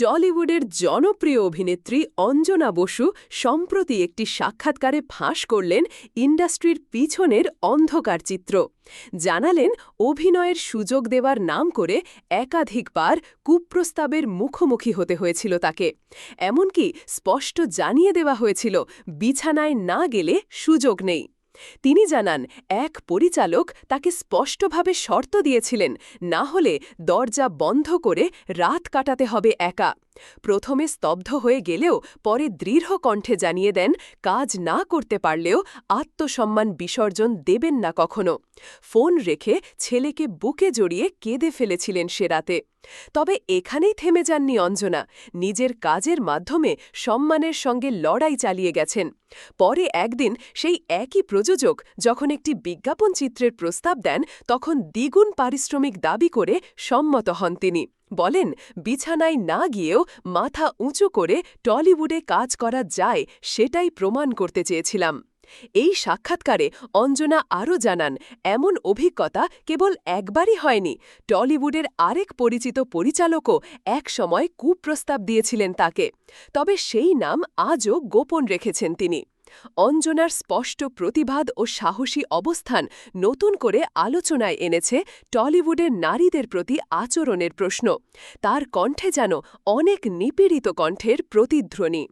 টলিউডের জনপ্রিয় অভিনেত্রী অঞ্জনা বসু সম্প্রতি একটি সাক্ষাৎকারে ফাঁস করলেন ইন্ডাস্ট্রির পিছনের অন্ধকার চিত্র। জানালেন অভিনয়ের সুযোগ দেওয়ার নাম করে একাধিকবার কুপ্রস্তাবের মুখোমুখি হতে হয়েছিল তাকে। এমনকি স্পষ্ট জানিয়ে দেওয়া হয়েছিল, বিছানায় না গেলে সুযোগ নেই। তিনি জানান, এক পরিচালক তাকে স্পষ্টভাবে শর্ত দিয়েছিলেন, না হলে দরজা বন্ধ করে রাত কাটাতে হবে একা। প্রথমে স্তব্ধ হয়ে গেলেও পরে দৃঢ় কণ্ঠে জানিয়ে দেন, কাজ না করতে পারলেও আত্মসম্মান বিসর্জন দেবেন না কখনো। ফোন রেখে ছেলেকে বুকে জড়িয়ে কেঁদে ফেলেছিলেন সে রাতে। তবে এখানেই থেমে যাননি অঞ্জনা। নিজের কাজের মাধ্যমে সম্মানের সঙ্গে লড়াই চালিয়ে গেছেন। পরে একদিন সেই একই প্রযোজক যখন একটি বিজ্ঞাপন চিত্রের প্রস্তাব দেন, তখন দ্বিগুণ পারিশ্রমিক দাবি করে সম্মত হন তিনি। বলেন, বিছানায় না গিয়েও মাথা উঁচু করে টলিউডে কাজ করা যায়, সেটাই প্রমাণ করতে চেয়েছিলাম। এই সাক্ষাৎকারে অঞ্জনা আরও জানান, এমন অভিজ্ঞতা কেবল একবারই হয়নি। টলিউডের আরেক পরিচিত পরিচালকও এক সময় কুপ্রস্তাব দিয়েছিলেন তাকে। তবে সেই নাম আজও গোপন রেখেছেন তিনি। অঞ্জনার স্পষ্ট প্রতিবাদ ও সাহসী অবস্থান নতুন করে আলোচনায় এনেছে টলিউডের নারীদের প্রতি আচরণের প্রশ্ন। তার কণ্ঠে যেন অনেক নিপীড়িত কণ্ঠের প্রতিধ্বনি।